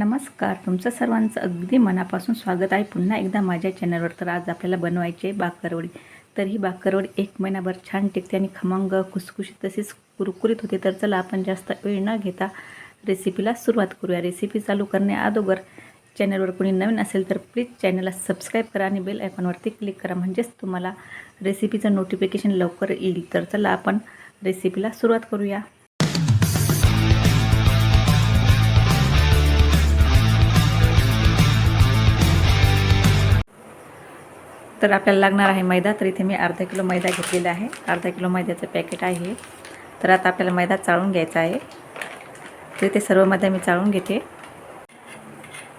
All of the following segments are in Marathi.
नमस्कार. तुमचं सर्वांचं अगदी मनापासून स्वागत आहे. पुन्हा एकदा माझ्या चॅनलवर तर आज आपल्याला बनवायची आहे बाकरवडी तर ही बाकरवडी एक महिनाभर छान टिकते आणि खमंग खुसखुशीत तसेच कुरकुरीत होते. तर चला आपण जास्त वेळ न घेता रेसिपीला सुरुवात करूया. रेसिपी चालू करण्याअगोदर चॅनलवर कोणी नवीन असेल तर प्लीज चॅनलला सबस्क्राईब करा आणि बेल आयकॉनवरती क्लिक करा. म्हणजेच तुम्हाला रेसिपीचं नोटिफिकेशन लवकर येईल. तर चला आपण रेसिपीला सुरुवात करूया. तर आपल्याला लागणार आहे मैदा. तर इथे मी अर्धा किलो मैदा घेतलेला आहे. अर्धा किलो मैद्याचं पॅकेट आहे. तर आता आपल्याला मैदा चाळून घ्यायचा आहे. तर इथे सर्व मैदा मी चाळून घेते.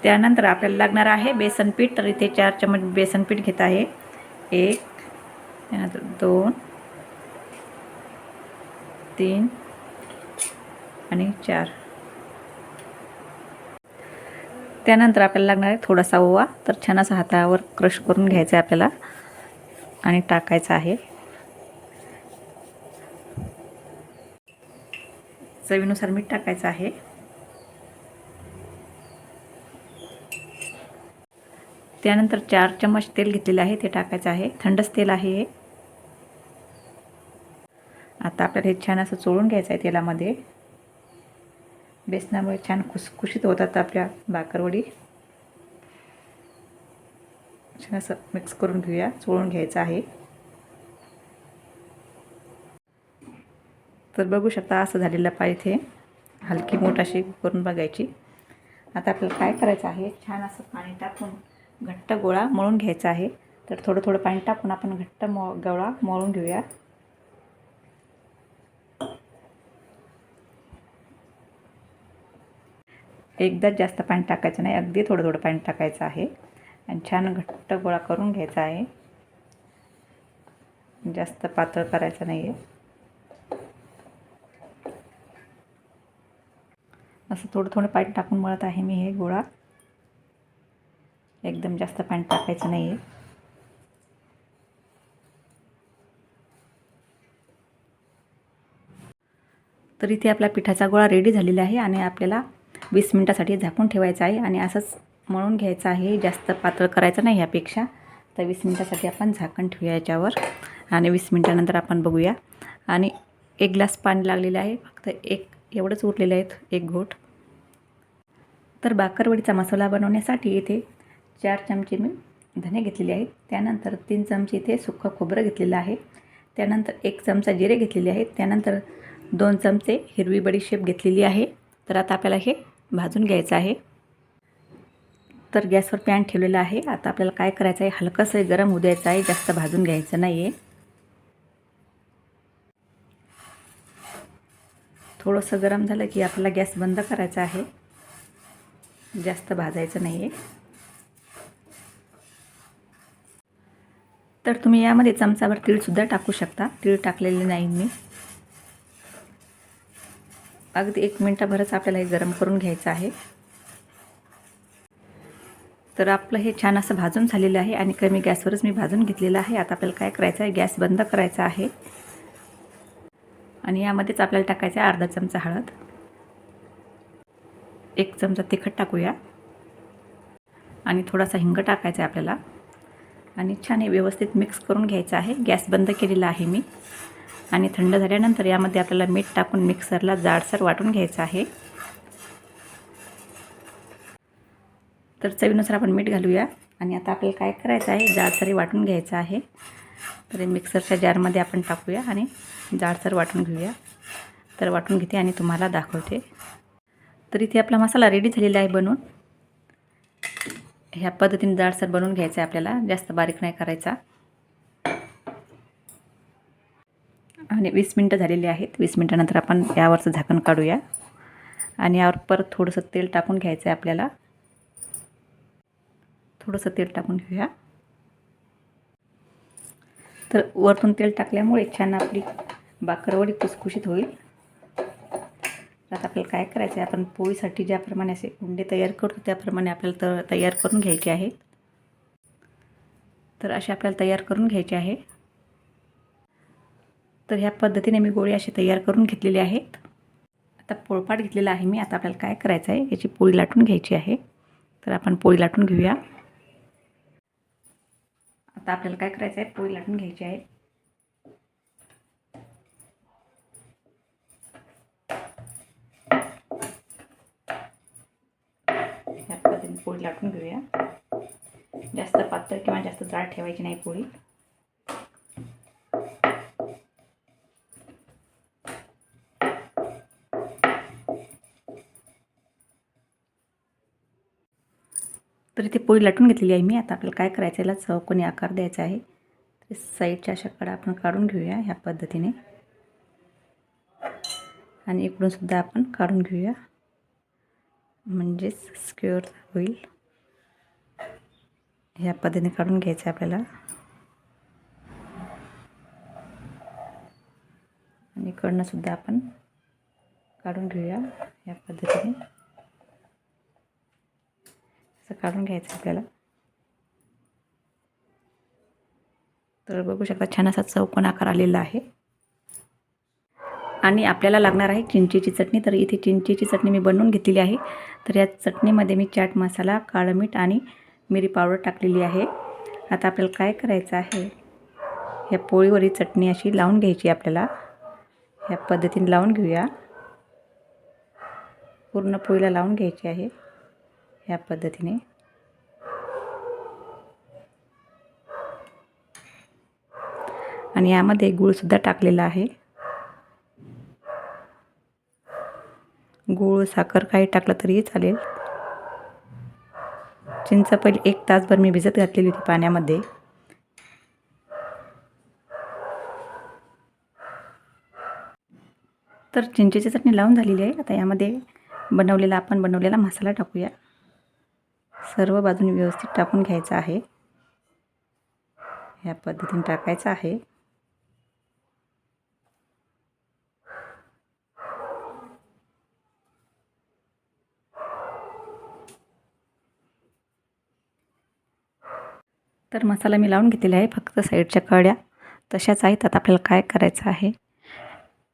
त्यानंतर आपल्याला लागणार आहे बेसन पीठ. तर इथे चार चमच बेसन पीठ घेत आहे. एक त्यानंतर दोन तीन आणि चार. त्यानंतर आपल्याला लागणार आहे थोडासा ओवा. तर छान असा हातावर क्रश करून घ्यायचा आहे आपल्याला. आणि टाकायचा आहे. चवीनुसार मीठ टाकायचं आहे. त्यानंतर चार चम्मच तेल घेतलेलं आहे ते टाकायचं आहे. थंडच तेल आहे हे. आता आपल्याला हे छान असं चोळून घ्यायचं आहे तेलामध्ये. बेसनामुळे छान खुसखुशीत होतात आपल्या बाकरवडी छान असं मिक्स करून घेऊया चोळून घ्यायचं आहे. तर बघू शकता असं झालेलं पाहिजे हलकी मोठ अशी करून बघायची. आता आपल्याला काय करायचं आहे छान असं पाणी टाकून घट्ट गोळा मळून घ्यायचा आहे. तर थोडं थोडं पाणी टाकून आपण घट्ट मो गोळा मळून घेऊया. एकदाच जास्त पाणी टाकायचं नाही अगदी थोडं थोडं पाणी टाकायचं आहे. आणि छान घट्ट गोळा करून घ्यायचा आहे. जास्त पातळ करायचं नाही आहे असं थोडं थोडं पाणी टाकून मळत आहे मी हे गोळा. एकदम जास्त पाणी टाकायचं नाही आहे तर इथे आपला पिठाचा गोळा रेडी झालेला आहे आणि आपल्याला वीस मिनटासाठी झाकून ठेवायचं आहे आणि असंच मळून घ्यायचं आहे. जास्त पातळ करायचं नाही यापेक्षा तर वीस मिनटासाठी आपण झाकण ठेवूया याच्यावर. आणि वीस मिनटानंतर आपण बघूया. आणि एक ग्लास पाणी लागलेलं आहे. फक्त एक एवढंच उरलेलं आहे. एक घोट. तर बाकरवडीचा मसाला बनवण्यासाठी इथे चार चमचे मी धने घेतलेले आहेत. त्यानंतर तीन चमचे इथे सुक्कं खोबरं घेतलेलं आहे. त्यानंतर एक चमचा जिरे घेतलेले आहेत. त्यानंतर दोन चमचे हिरवी बडीशेप घेतलेली आहे. तर आता आपल्याला हे भाजून घ्यायचं आहे. तर गॅसवर पॅन ठेवलेलं आहे. आता आपल्याला काय करायचं आहे? हलकंसं गरम होऊ द्यायचं आहे. जास्त भाजून घ्यायचं नाही आहे थोडंसं गरम झालं की आपल्याला गॅस बंद करायचा आहे. जास्त भाजायचं नाही आहे तर तुम्ही यामध्ये चमचाभर तीळसुद्धा टाकू शकता. तीळ टाकलेले नाही मी. अगदी एक मिनटाभरच आपल्याला हे गरम करून घ्यायचं आहे. तर आपलं हे छान असं भाजून झालेलं आहे आणि कमी गॅसवरच मी भाजून घेतलेलं आहे. आता आपल्याला काय करायचं आहे? गॅस बंद करायचा आहे. आणि यामध्येच आपल्याला टाकायचं आहे अर्धा चमचा हळद. एक चमचा तिखट टाकूया. आणि थोडासा हिंग टाकायचा आहे आपल्याला. आणि छान हे व्यवस्थित मिक्स करून घ्यायचं आहे. गॅस बंद केलेला आहे मी. आणि थंड झाल्यानंतर यामध्ये आपल्याला मीठ टाकून मिक्सरला जाडसर वाटून घ्यायचं आहे. तर चवीनुसार आपण मीठ घालूया. आणि आता आपल्याला काय करायचं आहे? जाडसरी वाटून घ्यायचं आहे. तर मिक्सरच्या जारमध्ये आपण टाकूया आणि जाडसर वाटून घेऊया. तर वाटून घेते आणि तुम्हाला दाखवते. तर इथे आपला मसाला रेडी झालेला आहे बनवून ह्या पद्धतीने जाडसर बनवून घ्यायचं आहे आपल्याला. जास्त बारीक नाही करायचा. आणि वीस मिनटं झालेली आहेत. वीस मिनटानंतर आपण यावरचं झाकण काढूया. आणि यावर परत थोडंसं तेल टाकून घ्यायचं आहे आपल्याला. थोडंसं तेल टाकून घेऊया. तर वरतून तेल टाकल्यामुळे छान आपली बाकरवडी खुसखुशीत होईल. आता आपल्याला काय करायचं आहे? आपण पोळीसाठी ज्याप्रमाणे असे उंडे तयार करतो त्याप्रमाणे आपल्याला त तयार करून घ्यायचे आहेत. तर असे आपल्याला तयार करून घ्यायचे आहे. तर ह्या पद्धतीने मी गोळी अशी तयार करून घेतलेली आहेत. आता पोळपाट घेतलेला आहे मी. आता आपल्याला काय करायचं आहे याची पोळी लाटून घ्यायची आहे. तर आपण पोळी लाटून घेऊया. आता आपल्याला काय करायचं आहे पोळी लाटून घ्यायची आहे. ह्या पद्धतीने पोळी लाटून घेऊया. जास्त पातळ किंवा जास्त जाड ठेवायची नाही पोळी. तर इथे पोळी लाटून घेतलेली आहे मी. आता आपल्याला काय करायचं याला चौकोनी आकार द्यायचा आहे. तर साईडच्या अशा कडा आपण काढून घेऊया ह्या पद्धतीने. आणि इकडूनसुद्धा आपण काढून घेऊया. म्हणजेच स्क्युअर होईल. ह्या पद्धतीने काढून घ्यायचं आहे आपल्याला. आणि इकडनंसुद्धा आपण काढून घेऊया या पद्धतीने. असं काढून घ्यायचं आपल्याला. तर बघू शकता छान असा चौकोन आकार आलेला आहे. आणि आपल्याला लागणार आहे चिंचेची चटणी. तर इथे चिंचेची चटणी मी बनवून घेतलेली आहे. तर या चटणीमध्ये मी चाट मसाला काळं मीठ आणि मिरी पावडर टाकलेली आहे. आता आपल्याला काय करायचं आहे? ह्या पोळीवर ही चटणी अशी लावून घ्यायची आपल्याला. ह्या पद्धतीने लावून घेऊया. पूर्ण पोळीला लावून घ्यायची आहे. ह्या पद्धतीने. आणि यामध्ये गूळसुद्धा टाकलेला आहे. गूळ साखर काही टाकलं तरीही चालेल. चिंच पहिले एक तासभर मी भिजत घातलेली होती पाण्यामध्ये. तर चिंचेची चटणी लावून झालेली आहे. आता यामध्ये बनवलेला आपण बनवलेला मसाला टाकूया. सर्व बाजूने व्यवस्थित टाकून घ्यायचं आहे. ह्या पद्धतीने टाकायचं आहे. तर मसाला मी लावून घेतलेला आहे फक्त साईडच्या कड्या. तशाच आहेत. आता आपल्याला काय करायचं आहे?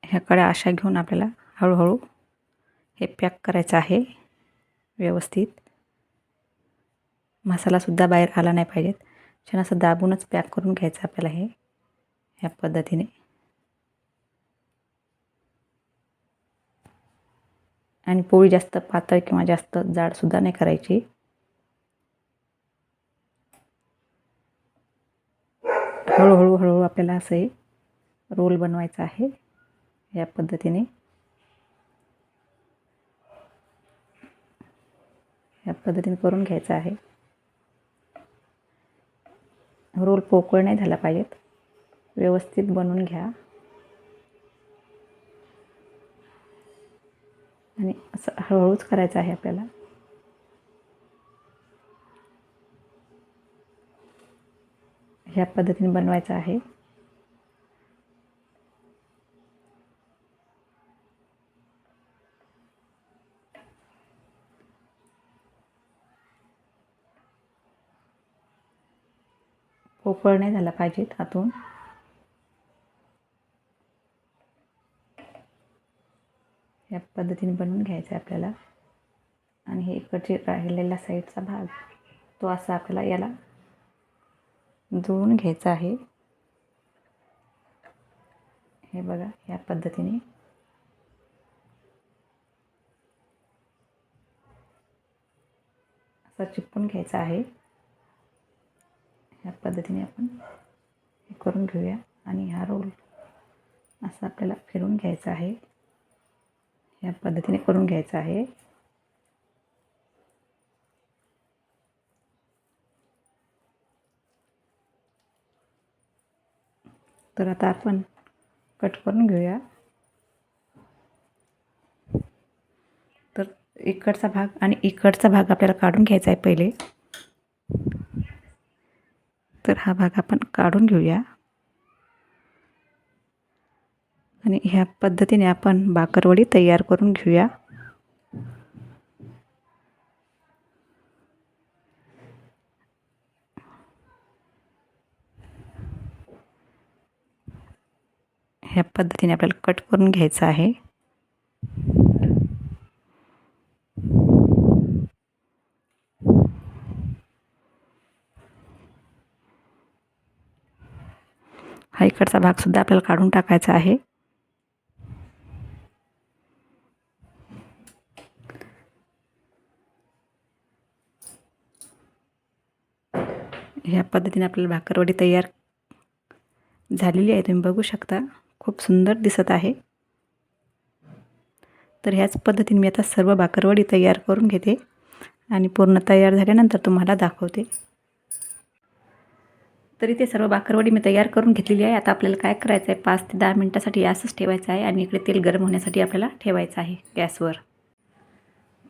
ह्या कड्या अशा घेऊन आपल्याला हळूहळू हे पॅक करायचं आहे व्यवस्थित. मसालासुद्धा बाहेर आला नाही पाहिजेत. छान असं दाबूनच पॅक करून घ्यायचं आपल्याला हे ह्या पद्धतीने. आणि पोळी जास्त पातळ किंवा जास्त जाडसुद्धा नाही करायची. हळूहळू हळूहळू आपल्याला असं हे रोल बनवायचा आहे या पद्धतीने. या पद्धतीने करून घ्यायचं आहे. रोल पोकळ नाही झाला पाहिजेत. व्यवस्थित बनवून घ्या. आणि असं हळूहळूच करायचं आहे आपल्याला. ह्या पद्धतीने बनवायचं आहे. पोकळ नाही झाला पाहिजेत हातून या पद्धतीने बनवून घ्यायचं आहे आपल्याला. आणि हे इकडचे राहिलेला साईडचा भाग तो असा आपल्याला याला जुळून घ्यायचा आहे. हे बघा या पद्धतीने. असा चिपकून घ्यायचा आहे. ह्या पद्धतीने आपण हे करून घेऊया. आणि हा रोल असा आपल्याला फिरून घ्यायचा आहे. ह्या पद्धतीने करून घ्यायचा आहे. तर आता आपण कट करून घेऊया. तर इकडचा भाग आणि इकडचा भाग आपल्याला काढून घ्यायचा आहे पहिले. तर हा भाग आपण काढून घेऊया. आणि ह्या पद्धतीने आपण बाकरवडी तयार करून घेऊया. ह्या पद्धतीने आपल्याला कट करून घ्यायचं आहे हा इकडचा भागसुद्धा आपल्याला काढून टाकायचा आहे. ह्या पद्धतीने आपल्याला भाकरवडी तयार झालेली आहे. तुम्ही बघू शकता खूप सुंदर दिसत आहे. तर ह्याच पद्धतीने मी आता सर्व भाकरवडी तयार करून घेते आणि पूर्ण तयार झाल्यानंतर तुम्हाला दाखवते. तर इथे सर्व भाकरवडी मी तयार करून घेतलेली आहे. आता आपल्याला काय करायचं आहे पाच ते दहा मिनटासाठी असंच ठेवायचं आहे आणि इकडे तेल गरम होण्यासाठी आपल्याला ठेवायचं आहे गॅसवर.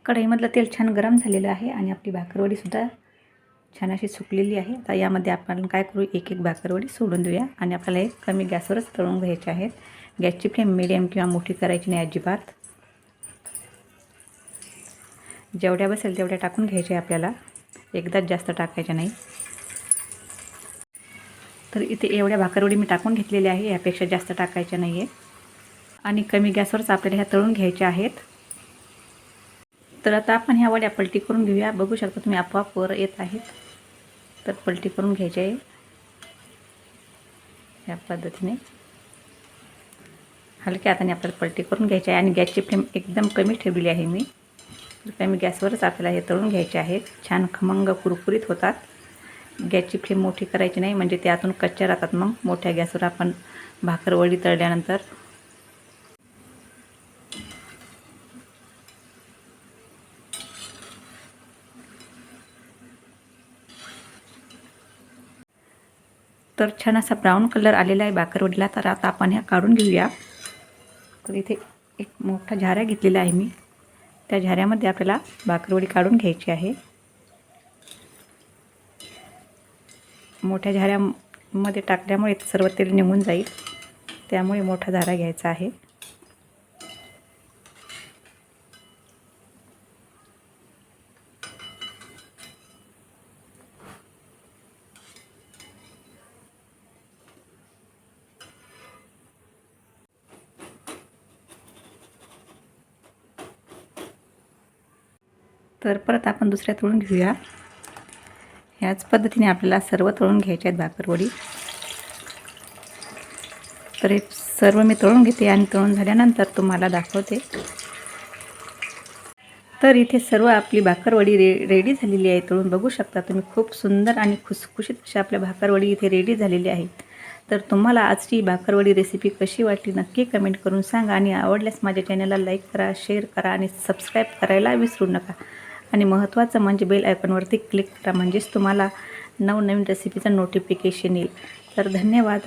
कढईमधलं तेल छान गरम झालेलं आहे आणि आपली भाकरवडीसुद्धा छान अशी सुकलेली आहे. आता यामध्ये आपण काय करू? एक एक भाकरवडी सोडून देऊया आणि आपल्याला एक कमी गॅसवरच तळून घ्यायचे आहेत. गॅसची फ्लेम मिडियम किंवा मोठी करायची नाही अजिबात. जेवढ्या बसेल तेवढ्या टाकून घ्यायचे आपल्याला. एकदाच जास्त टाकायच्या नाही. तर इथे एवढ्या भाकरवडी मी टाकून घेतलेल्या आहे यापेक्षा जास्त टाकायच्या नाही आहे आणि कमी गॅसवरच आपल्याला ह्या तळून घ्यायच्या आहेत. तर आता आपण ह्या वड्या पलटी करून घेऊया. बघू शकता तुम्ही आपोआप वर येत आहेत. तर पलटी करून घ्यायची आहे. या पद्धतीने. हलक्या हाताने आपल्याला पलटी करून घ्यायची आहे. आणि गॅसची फ्लेम एकदम कमी ठेवलेली आहे मी. तर कमी गॅसवरच आपल्याला हे तळून घ्यायचे आहेत. छान खमंग कुरकुरीत होतात. गॅसची फ्लेम मोठी करायची नाही म्हणजे त्यातून कच्च्या राहतात मग. मोठ्या गॅसवर आपण भाकरवडी तळल्यानंतर तर छान असा ब्राऊन कलर आलेला आहे भाकरवडीला तर आता आपण ह्या काढून घेऊया. तर इथे एक मोठा झाऱ्या घेतलेला आहे मी. त्या झाऱ्यामध्ये आपल्याला भाकरवडी काढून घ्यायची आहे. मोठ्या झाऱ्यामध्ये टाकल्यामुळे सर्व तेल निघून जाईल. त्यामुळे मोठा झारा घ्यायचा आहे. तर परत आपण दुसऱ्या तळून घेऊया. ह्याच पद्धतीने आपल्याला सर्व तळून घ्यायचे आहेत भाकरवडी तर हे सर्व मी तळून घेते आणि तळून झाल्यानंतर तुम्हाला दाखवते. तर इथे सर्व आपली भाकरवडी रे रेडी झालेली आहे. तळून बघू शकता तुम्ही खूप सुंदर आणि खुसखुशीत अशा आपल्या भाकरवडी इथे रेडी झालेली आहेत तर तुम्हाला आजची भाकरवडी रेसिपी कशी वाटली नक्की कमेंट करून सांगा आणि आवडल्यास माझ्या चॅनलला लाईक करा शेअर करा आणि सबस्क्राईब करायला विसरू नका. आणि महत्त्वाचं म्हणजे बेल आयकॉनवरती क्लिक करा म्हणजेच तुम्हाला नवनवीन रेसिपीचं नोटिफिकेशन येईल. तर धन्यवाद.